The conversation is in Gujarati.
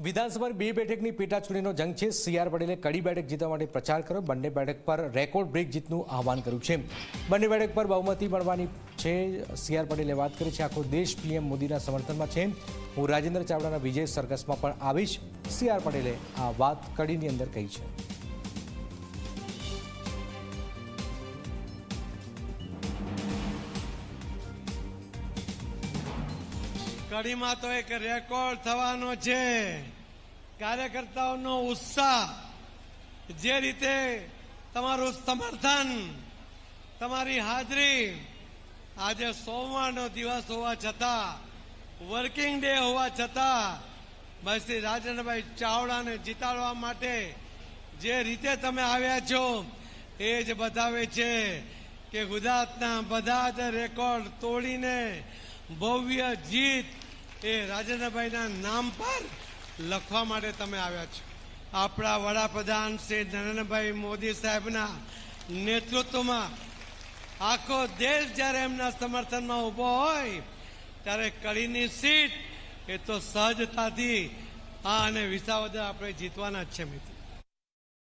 વિધાનસભા બે બેઠકની પેટા ચૂંટણીનો જંગ છે. સીઆર પટેલે કડી બેઠક જીતવા માટે પ્રચાર કર્યો. બંને બેઠક પર રેકોર્ડ બ્રેક જીતનું આહવાન કર્યું છે. બંને બેઠક પર બહુમતી મળવાની છે. સીઆર પટેલે વાત કરી છે. આખો દેશ પીએમ મોદીના સમર્થનમાં છે. હું રાજેન્દ્ર ચાવડાના વિજય સરઘસમાં પણ આવીશ. સીઆર પટેલે આ વાત કડીની અંદર કહી છે. કડીમાં તો એક રેકોર્ડ થવાનો છે. કાર્યકર્તાઓનો ઉત્સાહ, જે રીતે તમારું સમર્થન, તમારી હાજરી, આજે સોમવારનો દિવસ હોવા છતાં વર્કિંગ ડે હોવા છતાં બસ શ્રી રાજેન્દ્રભાઈ ચાવડાને જીતાડવા માટે જે રીતે તમે આવ્યા છો, એ જ બતાવે છે કે ગુજરાતના બધા જ રેકોર્ડ તોડીને ભવ્ય જીત એ રાજેન્દ્રભાઈના નામ પર લખવા માટે તમે આવ્યા છો. આપણા વડાપ્રધાન શ્રી નરેન્દ્રભાઈ મોદી સાહેબના નેતૃત્વમાં આખો દેશ જ્યારે એમના સમર્થનમાં ઊભો હોય, ત્યારે કડીની સીટ એ તો સહજતાથી આ અને વિસાવદર આપણે જીતવાના જ છે મિત્રો.